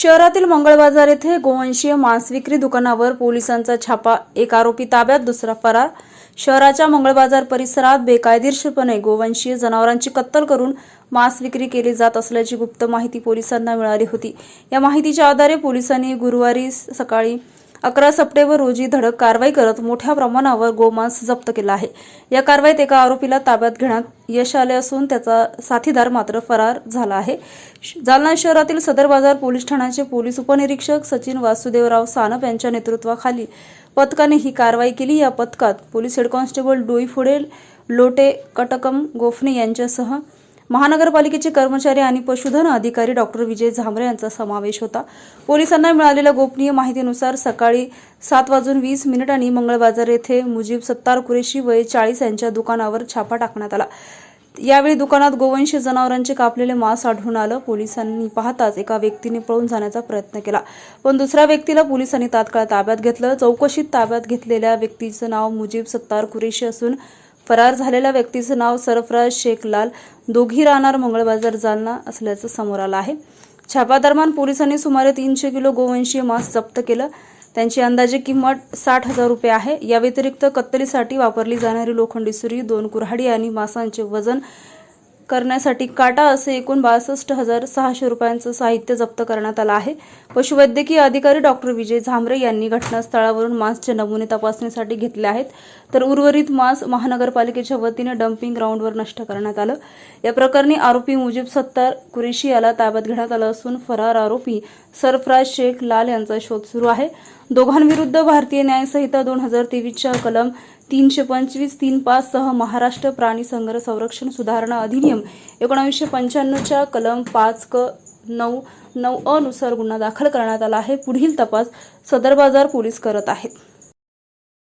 शहरातील मंगळ बाजार येथे गोवंशीय मांस विक्री दुकानावर पोलिसांचा छापा एक आरोपी ताब्यात दुसरा फरार. शहराच्या मंगळ बाजार परिसरात बेकायदेशीरपणे गोवंशीय जनावरांची कत्तल करून मांस विक्री केली जात असल्याची गुप्त माहिती पोलिसांना मिळाली होती. या माहितीच्या आधारे पोलिसांनी गुरुवारी सकाळी अकरा सप्टेंबर रोजी धडक कारवाई करत मोठ्या प्रमाणावर गोमांस जप्त केला आहे. या कारवाईत एका आरोपीला ताब्यात घेण्यात यश आले असून त्याचा साथीदार मात्र फरार झाला आहे. जालना शहरातील सदर बाजार पोलीस ठाण्याचे पोलीस उपनिरीक्षक सचिन वासुदेवराव सानप यांच्या नेतृत्वाखाली पथकाने ही कारवाई केली. या पथकात police head constable Doiphode Lote Katkam Gophane यांच्यासह महानगरपालिकेचे कर्मचारी आणि पशुधन अधिकारी डॉक्टर विजय झांबरे यांचा समावेश होता. पोलिसांना मिळालेल्या गोपनीय माहितीनुसार सकाळी सात वाजून वीस मिनिटांनी मंगळबाजार येथे मुजीब सत्तार कुरेशी वय चाळीस यांच्या दुकानावर छापा टाकण्यात आला. यावेळी दुकानात गोवंशी जनावरांचे कापलेले मांस आढळून आलं. पोलिसांनी पाहताच एका व्यक्तीने पळून जाण्याचा प्रयत्न केला. पण दुसऱ्या व्यक्तीला पोलिसांनी तात्काळ ताब्यात घेतलं. चौकशीत ताब्यात घेतलेल्या व्यक्तीचं नाव मुजीब सत्तार कुरेशी असून फरार झालेल्या व्यक्तीचं नाव सरफराज शेख लाल दोघी राहणार मंगळबाजार जालना असल्याचं समोर आलं आहे. छापादरम्यान पोलिसांनी सुमारे तीनशे किलो गोवंशीय मांस जप्त केलं. त्यांची अंदाजे किंमत साठ हजार रुपये आहे. या व्यतिरिक्त कत्तलीसाठी वापरली जाणारी लोखंडी सुरी दोन कुऱ्हाडी आणि मांसांचे वजन करण्यासाठी काटा असे एकूण बासष्ट हजार सहाशे रुपयांचं साहित्य जप्त करण्यात आलं आहे. पशुवैद्यकीय अधिकारी डॉक्टर विजय झांबरे यांनी घटनास्थळावरून मांसचे नमुने तपासणीसाठी घेतले आहेत. तर उर्वरित मांस महानगरपालिकेच्या वतीने डम्पिंग ग्राउंडवर नष्ट करण्यात आलं. या प्रकरणी आरोपी मुजीब सत्तार कुरेशी याला ताब्यात घेण्यात आलं असून फरार आरोपी सरफराज शेख लाल यांचा शोध सुरू आहे. दोघांविरुद्ध भारतीय न्यायसंहिता दोन हजार तेवीसच्या कलम तीनशे पंचवीस तीन पाच सह महाराष्ट्र प्राणी संग्रह संरक्षण सुधारणा अधिनियम एकोणावीसशे पंच्याण्णवच्या कलम पाच क नऊ नऊ अनुसार गुन्हा दाखल करण्यात आला आहे. पुढील तपास सदर बाजार पोलीस करत आहेत.